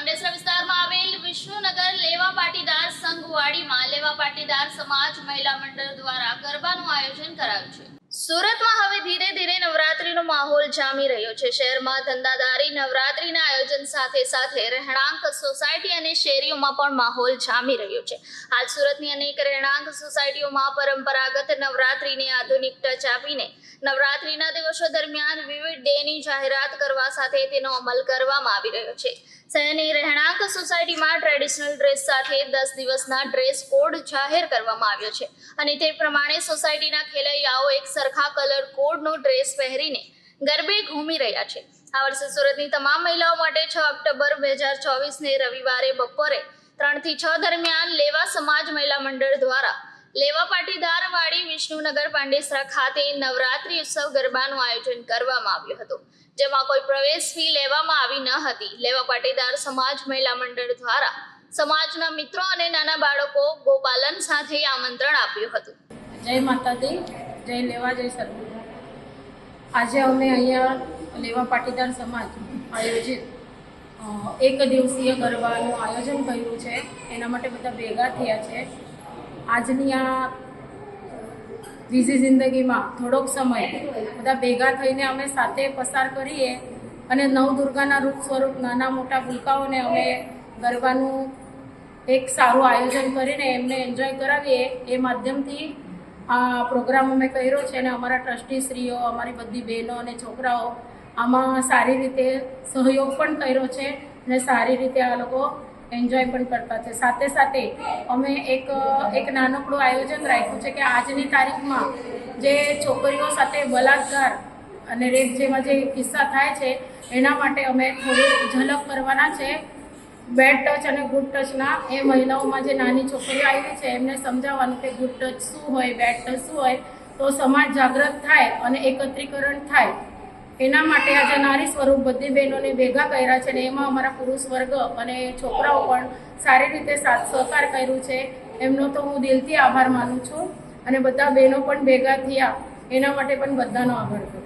પાંડેસરા વિસ્તારમાં આવેલ વિશ્વનગર લેવા પાટીદાર સંઘવાડીમાં લેવા પાટીદાર સમાજ મહિલા મંડળ દ્વારા ગરબાનું આયોજન કરાયું છે. સુરતમાં હવે ધીરે ધીરે નવરાત્રીનો માહોલ જામી રહ્યો છે. શહેરમાં ધંધાદારી, નવરાત્રીના આયોજન સાથે સાથે રહેણાંક, સોસાયટી અને શેરીઓમાં પણ માહોલ જામી રહ્યો છે. હાલ સુરતની અનેક રહેણાંક સોસાયટીઓમાં પરંપરાગત નવરાત્રીને આધુનિક ટચ આપીને નવરાત્રીના દિવસો દરમિયાન વિવિધ ડેની જાહેરાત કરવા સાથે તેનો અમલ કરવામાં આવી રહ્યો છે. શહેરની રહેણાંક સોસાયટીમાં ટ્રેડિશનલ ડ્રેસ સાથે દસ દિવસના ડ્રેસ કોડ જાહેર કરવામાં આવ્યો છે. અને તે પ્રમાણે સોસાયટીના ખેલૈયાઓ એક સરખા કલર કોડનો ડ્રેસ પહેરીને ગરબે ઘૂમી રહ્યા છે. આ વર્ષે સુરતની તમામ મહિલાઓ માટે છ ઓક્ટોબર બે હજાર ચોવીસને રવિવારે બપોરે ત્રણથી છ દરમિયાન લેવા સમાજ મહિલા મંડળ દ્વારા લેવા પાટીદાર વાડી વિષ્ણુનગર પાંડેસરા ખાતે નવરાત્રી ઉત્સવ ગરબાનું આયોજન કરવામાં આવ્યું હતું, જેમાં કોઈ પ્રવેશ ફી લેવામાં આવી ન હતી. લેવા પાટીદાર સમાજ મહિલા મંડળ દ્વારા સમાજના મિત્રો અને નાના બાળકો ગોપાલન સાથે આમંત્રણ આપ્યું હતું. જય માતાજી, જય લેવા, જય સરગુરુ આજે અમે અહીંયા લેવા પાટીદાર સમાજ આયોજિત એક દિવસીય ગરબાનું આયોજન કર્યું છે. એના માટે બધા ભેગા થયા છે. આજની આ બીજી જિંદગીમાં થોડોક સમય બધા ભેગા થઈને અમે સાથે પસાર કરીએ અને નવદુર્ગાના રૂપ સ્વરૂપ નાના મોટા ભૂલકાઓને અમે ગરબાનું એક સારું આયોજન કરીને એમને એન્જોય કરાવીએ એ માધ્યમથી આ પ્રોગ્રામ અમે કર્યો છે અને અમારા ટ્રસ્ટીશ્રીઓ અમારી બધી બહેનો અને છોકરાઓ આમાં સારી રીતે સહયોગ પણ કર્યો છે અને સારી રીતે આ લોકો એન્જોય પણ કરતા છે. સાથે સાથે અમે એક એક નાનકડું આયોજન રાખ્યું છે કે આજની તારીખમાં જે છોકરીઓ સાથે બલાત્કાર અને રેપ જેવા જે કિસ્સા થાય છે, એના માટે અમે થોડી ઝલક કરવાના છે. બેડ ટચ અને ગુડ ટચના એ મહિલાઓમાં જે નાની છોકરીઓ આવી છે, એમને સમજાવવાનું કે ગુડ ટચ શું હોય બેડ ટચ શું હોય, તો સમાજ જાગૃત થાય અને એકત્રીકરણ થાય. એના માટે આજે નારી સ્વરૂપ બધી બહેનોને ભેગા કર્યા છે અને એમાં અમારા પુરુષ વર્ગ અને છોકરાઓ પણ સારી રીતે સાથ સહકાર કર્યું છે. એમનો તો હું દિલથી આભાર માનું છું અને બધા બહેનો પણ ભેગા થયા. એના માટે પણ બધાનો આભાર કરું